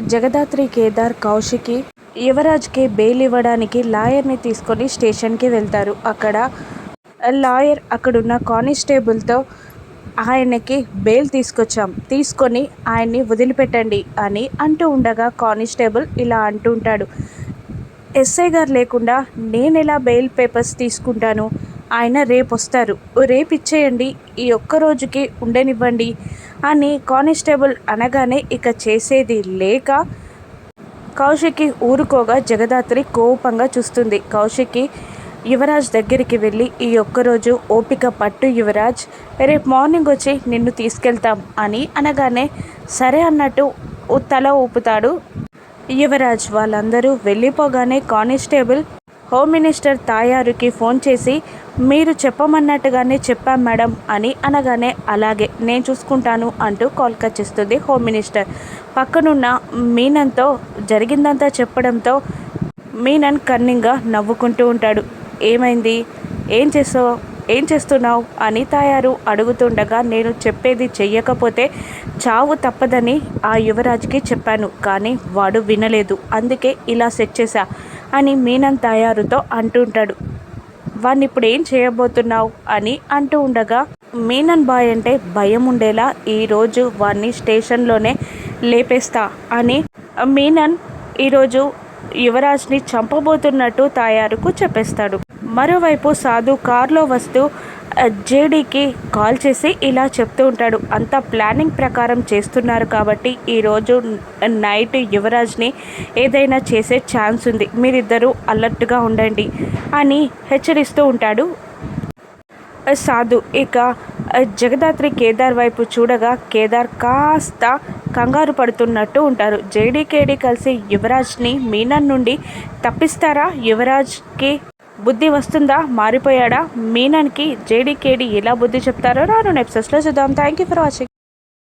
జగదాత్రి కేదార్ కౌశికి యువరాజ్కి బెయిల్ ఇవ్వడానికి లాయర్ని తీసుకొని స్టేషన్కి వెళ్తారు. అక్కడ లాయర్ అక్కడున్న కానిస్టేబుల్తో ఆయనకి బెయిల్ తీసుకొచ్చాం. తీసుకొని ఆయన్ని వదిలిపెట్టండి అని అంటూ ఉండగా కానిస్టేబుల్ ఇలా అంటూ ఉంటాడు. ఎస్ఐ గారు లేకుండా నేను ఎలా బెయిల్ పేపర్స్ తీసుకుంటాను? ఆయన రేపు వస్తారు రేపు ఇచ్చేయండి ఈ ఒక్క రోజుకి ఉండనివ్వండి. అని కానిస్టేబుల్ అనగానే ఇక చేసేది లేక కౌశిక్కి ఊరుకోగా జగదాత్రి కోపంగా చూస్తుంది. కౌశిక్కి యువరాజ్ దగ్గరికి వెళ్ళి ఈ ఒక్కరోజు ఓపిక పట్టు యువరాజ్. రేపు మార్నింగ్ వచ్చి నిన్ను తీసుకెళ్తాం అని అనగానే సరే అన్నట్టు తల ఊపుతాడు యువరాజ్. వాళ్ళందరూ వెళ్ళిపోగానే కానిస్టేబుల్ హోమ్ మినిస్టర్ తాయారుకి ఫోన్ చేసి మీరు చెప్పమన్నట్టుగానే చెప్పాం మేడం అని అనగానే అలాగే నేను చూసుకుంటాను అంటూ కాల్ కట్ చేస్తుంది హోమ్ మినిస్టర్. పక్కనున్న మీనన్తో జరిగిందంతా చెప్పడంతో మీనన్ కన్నింగా నవ్వుకుంటూ ఉంటాడు. ఏమైంది? ఏం చేస్తావు? ఏం చేస్తున్నావు? అని తయారు అడుగుతుండగా నేను చెప్పేది చెయ్యకపోతే చావు తప్పదని ఆ యువరాజ్కి చెప్పాను. కానీ వాడు వినలేదు. అందుకే ఇలా సెట్ చేశా అని మీనన్ తయారుతో అంటుంటాడు. వాడిని ఇప్పుడు ఏం చేయబోతున్నావు అని అంటూ ఉండగా మీనన్ బాయ్ అంటే భయం ఉండేలా ఈరోజు వాడిని స్టేషన్లోనే లేపేస్తా అని మీనన్ ఈరోజు యువరాజ్ని చంపబోతున్నట్టు తాయారుకు చెప్పేస్తాడు. మరోవైపు సాధు కారులో వస్తూ జేడీకి కాల్ చేసి ఇలా చెప్తూ ఉంటాడు. అంత ప్లానింగ్ ప్రకారం చేస్తున్నారు కాబట్టి ఈరోజు నైట్ యువరాజ్ని ఏదైనా చేసే ఛాన్స్ ఉంది. మీరిద్దరూ అలర్ట్గా ఉండండి అని హెచ్చరిస్తూ ఉంటాడు. సాధు ఇక జగదాత్రి కేదార్ వైపు చూడగా కేదార్ కాస్త కంగారు పడుతున్నట్టు ఉంటారు. జేడీకేడీ కలిసి యువరాజ్ని మీనన్ నుండి తప్పిస్తారా? యువరాజ్కి బుద్ధి వస్తుందా? మారిపోయాడా? మీనన్కి జేడీకేడీ ఎలా బుద్ధి చెప్తారో రాను ఎపిసోడ్స్లో చూద్దాం. Thank you for watching